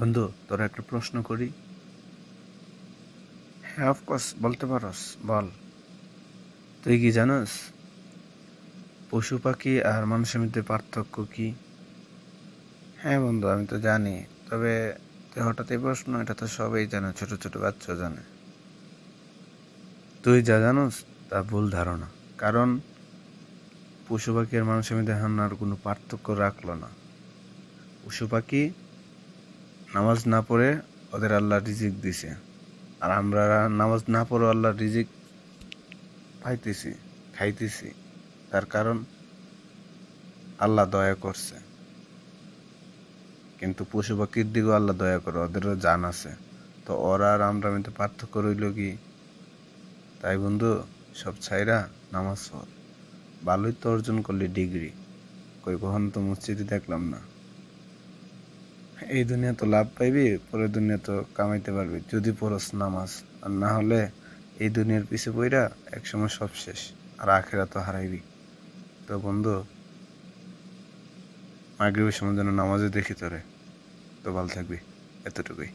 বন্ধু তোরা একটা প্রশ্ন করি। হ্যাঁ অফকোর্স বলতে পারস বল। তুই কি জানোস পশু পাখি আর মানুষের মধ্যে পার্থক্য কি? হ্যাঁ বন্ধু আমি তো জানি। তবে তুই হঠাৎ এই প্রশ্ন এটা তো সবাই জানে ছোট ছোট বাচ্চা জানে। তুই যা জানোস তা ভুল ধারণা। কারণ পশু পাখি আর মানুষের মধ্যে আর কোনো পার্থক্য রাখল না। পশু পাখি নামাজ না পড়ে ওদের আল্লাহ রিজিক দিছে। আর আমরা নামাজ না পড়ে আল্লাহ রিজিক পাইতেছি, খাইতেছি। তার কারণ আল্লাহ দয়া করছে। কিন্তু পশু পাখির দিকেও আল্লাহ দয়া করে, ওদেরও জান আছে। তো ওরা আর আমরা মধ্যে পার্থক্য রইল কি? তাই বন্ধু, সব ছাইরা নামাজ পড়। ভালোই তো অর্জন করলি ডিগ্রি। কই কখন তো মসজিদে দেখলাম না। এই দুনিয়া তো লাভ পাইবি পরে দুনিয়া তো কামাইতে পারবি। যদি পড়স নামাজ, আর না হলে এই দুনিয়ার পিছে পইরা একসময় সব শেষ, আর আখেরা তো হারাইবি। তো বন্ধু, মাগরিবের সময় যেন নামাজে দেখি তোরে। তো ভালো থাকবি, এতটুকুই।